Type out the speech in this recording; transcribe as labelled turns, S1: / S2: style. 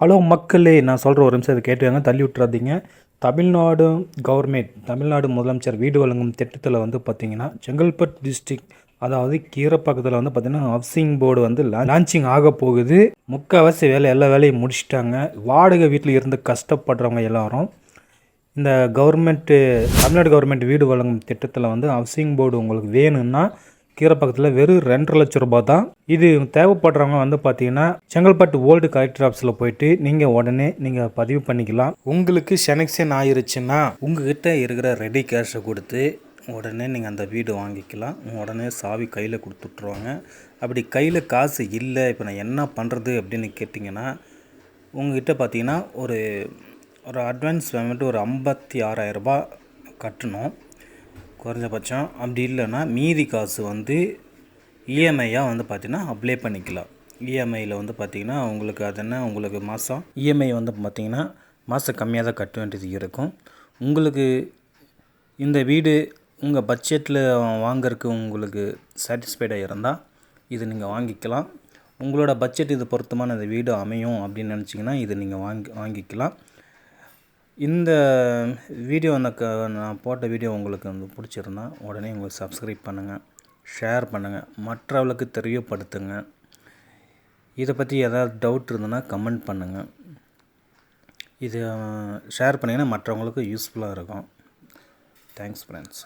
S1: Hello மக்களே நான் சொல்கிற ஒரு நிமிஷம் இதை கேட்டுக்காங்க தள்ளி விட்டுறாதீங்க. தமிழ்நாடு கவர்மெண்ட் தமிழ்நாடு முதலமைச்சர் வீடு வழங்கும் திட்டத்தில் வந்து பார்த்திங்கன்னா செங்கல்பட்டு டிஸ்ட்ரிக்ட் அதாவது கீரப்பாக்கத்தில் வந்து பார்த்திங்கன்னா ஹவுசிங் போர்டு வந்து லான்ச்சிங் ஆக போகுது. முக்கால்வாசி வேலை எல்லா வேலையும் முடிச்சிட்டாங்க. வாடகை வீட்டில் இருந்து கஷ்டப்படுறவங்க எல்லாரும் இந்த கவர்மெண்ட்டு தமிழ்நாடு கவர்மெண்ட் வீடு வழங்கும் திட்டத்தில் வந்து ஹவுசிங் போர்டு உங்களுக்கு வேணும்னா கீரை பக்கத்தில் வெறும் ரெண்டரை லட்ச ரூபாய் தான். இது தேவைப்படுறவங்க வந்து பார்த்தீங்கன்னா செங்கல்பட்டு ஓல்டு கலெக்டர் ஆஃபீஸில் போயிட்டு நீங்கள் உடனே நீங்கள் பதிவு பண்ணிக்கலாம். உங்களுக்கு செனக்ஷன் ஆயிருச்சுன்னா உங்ககிட்ட இருக்கிற ரெடி கேஷை கொடுத்து உடனே நீங்கள் அந்த வீடு வாங்கிக்கலாம். உடனே சாவி கையில் கொடுத்துட்ருவாங்க அப்படி கையில் காசு இல்லை இப்போ நான் என்ன பண்ணுறது அப்படின்னு கேட்டிங்கன்னா உங்ககிட்ட பார்த்தீங்கன்னா ஒரு ஒரு அட்வான்ஸ் பேமெண்ட் ஒரு ஐம்பத்தி ஆறாயிரரூபா கட்டணும். குறைஞ்சபட்சம் அப்படி இல்லைன்னா மீதி காசு வந்து இஎம்ஐயாக வந்து பார்த்திங்கன்னா அப்ளை பண்ணிக்கலாம். இஎம்ஐயில் வந்து பார்த்திங்கன்னா உங்களுக்கு அது என்ன? உங்களுக்கு மாதம் இஎம்ஐ வந்து பார்த்திங்கன்னா மாதம் கம்மியாக தான் கட்ட வேண்டியது இருக்கும். உங்களுக்கு இந்த வீடு உங்கள் பட்ஜெட்டில் வாங்கறதுக்கு உங்களுக்கு சாட்டிஸ்ஃபைடாக இருந்தால் இது நீங்கள் வாங்கிக்கலாம். உங்களோட பட்ஜெட் இது பொருத்தமான இந்த வீடு அமையும் அப்படின்னு நினச்சிங்கன்னா இது நீங்கள் வாங்கி வாங்கிக்கலாம். இந்த வீடியோ எனக்கு நான் போட்ட வீடியோ உங்களுக்கு வந்து பிடிச்சிருந்தா உடனே உங்களுக்கு சப்ஸ்கிரைப் பண்ணுங்கள் ஷேர் பண்ணுங்கள் மற்றவர்களுக்கு தெரியப்படுத்துங்க. இதை பற்றி ஏதாவது டவுட் இருந்ததுன்னா கமெண்ட் பண்ணுங்கள் இது ஷேர் பண்ணிங்கன்னா மற்றவங்களுக்கு யூஸ்ஃபுல்லாக இருக்கும். Thanks friends